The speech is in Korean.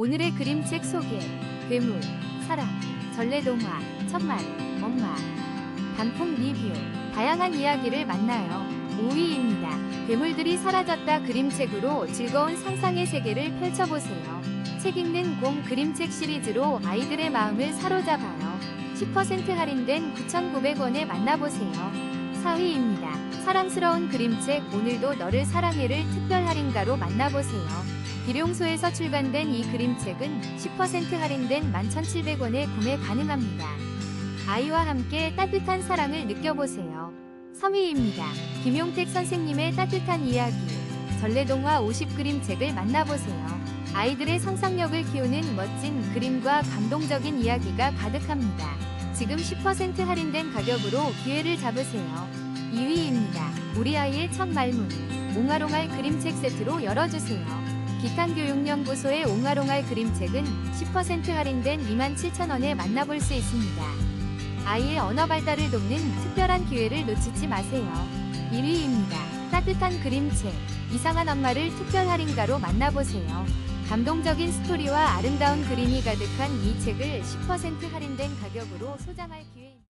오늘의 그림책 소개, 괴물, 사랑, 전래동화, 천만, 엄마, 단풍 리뷰, 다양한 이야기를 만나요. 5위입니다. 괴물들이 사라졌다 그림책으로 즐거운 상상의 세계를 펼쳐보세요. 책 읽는 곰 그림책 시리즈로 아이들의 마음을 사로잡아요. 10% 할인된 9,900원에 만나보세요. 4위입니다. 사랑스러운 그림책 오늘도 너를 사랑해를 특별 할인가로 만나보세요. 비룡소에서 출간된 이 그림책은 10% 할인된 11,700원에 구매 가능합니다. 아이와 함께 따뜻한 사랑을 느껴보세요. 3위입니다. 김용택 선생님의 따뜻한 이야기. 전래동화 50 그림책을 만나보세요. 아이들의 상상력을 키우는 멋진 그림과 감동적인 이야기가 가득합니다. 지금 10% 할인된 가격으로 기회를 잡으세요. 2위입니다. 우리 아이의 첫 말문. 옹알옹알 그림책 세트로 열어주세요. 기탄교육연구소의 옹알옹알 그림책은 10% 할인된 27,000원에 만나볼 수 있습니다. 아이의 언어 발달을 돕는 특별한 기회를 놓치지 마세요. 1위입니다. 따뜻한 그림책. 이상한 엄마를 특별 할인가로 만나보세요. 감동적인 스토리와 아름다운 그림이 가득한 이 책을 10% 할인된 가격으로 소장할 기회입니다.